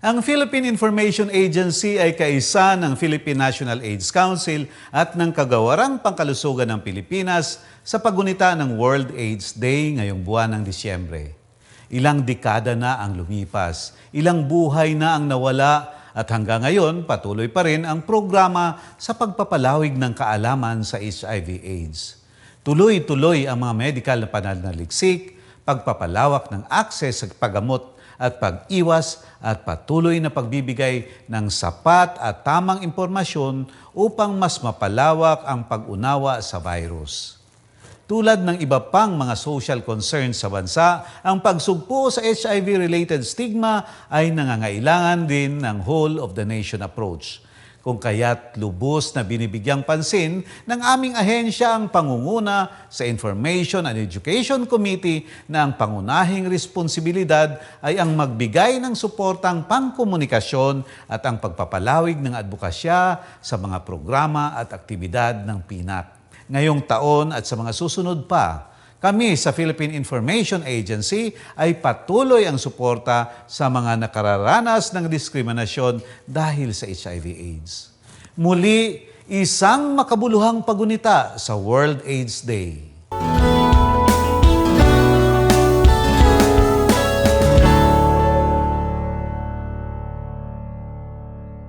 Ang Philippine Information Agency ay kaisa ng Philippine National AIDS Council at ng Kagawarang Pangkalusugan ng Pilipinas sa pagunita ng World AIDS Day ngayong buwan ng Disyembre. Ilang dekada na ang lumipas, ilang buhay na ang nawala at hanggang ngayon patuloy pa rin ang programa sa pagpapalawig ng kaalaman sa HIV-AIDS. Tuloy-tuloy ang mga medical na pananaliksik, pagpapalawak ng akses sa paggamot at pag-iwas at patuloy na pagbibigay ng sapat at tamang impormasyon upang mas mapalawak ang pag-unawa sa virus. Tulad ng iba pang mga social concerns sa bansa, ang pagsugpo sa HIV-related stigma ay nangangailangan din ng whole of the nation approach. Kung kaya't lubos na binibigyang pansin ng aming ahensya ang pangunguna sa Information and Education Committee na ang pangunahing responsibilidad ay ang magbigay ng suportang pangkomunikasyon at ang pagpapalawig ng advokasya sa mga programa at aktibidad ng PINAC. Ngayong taon at sa mga susunod pa, kami sa Philippine Information Agency ay patuloy ang suporta sa mga nakararanas ng diskriminasyon dahil sa HIV-AIDS. Muli, isang makabuluhang pagunita sa World AIDS Day.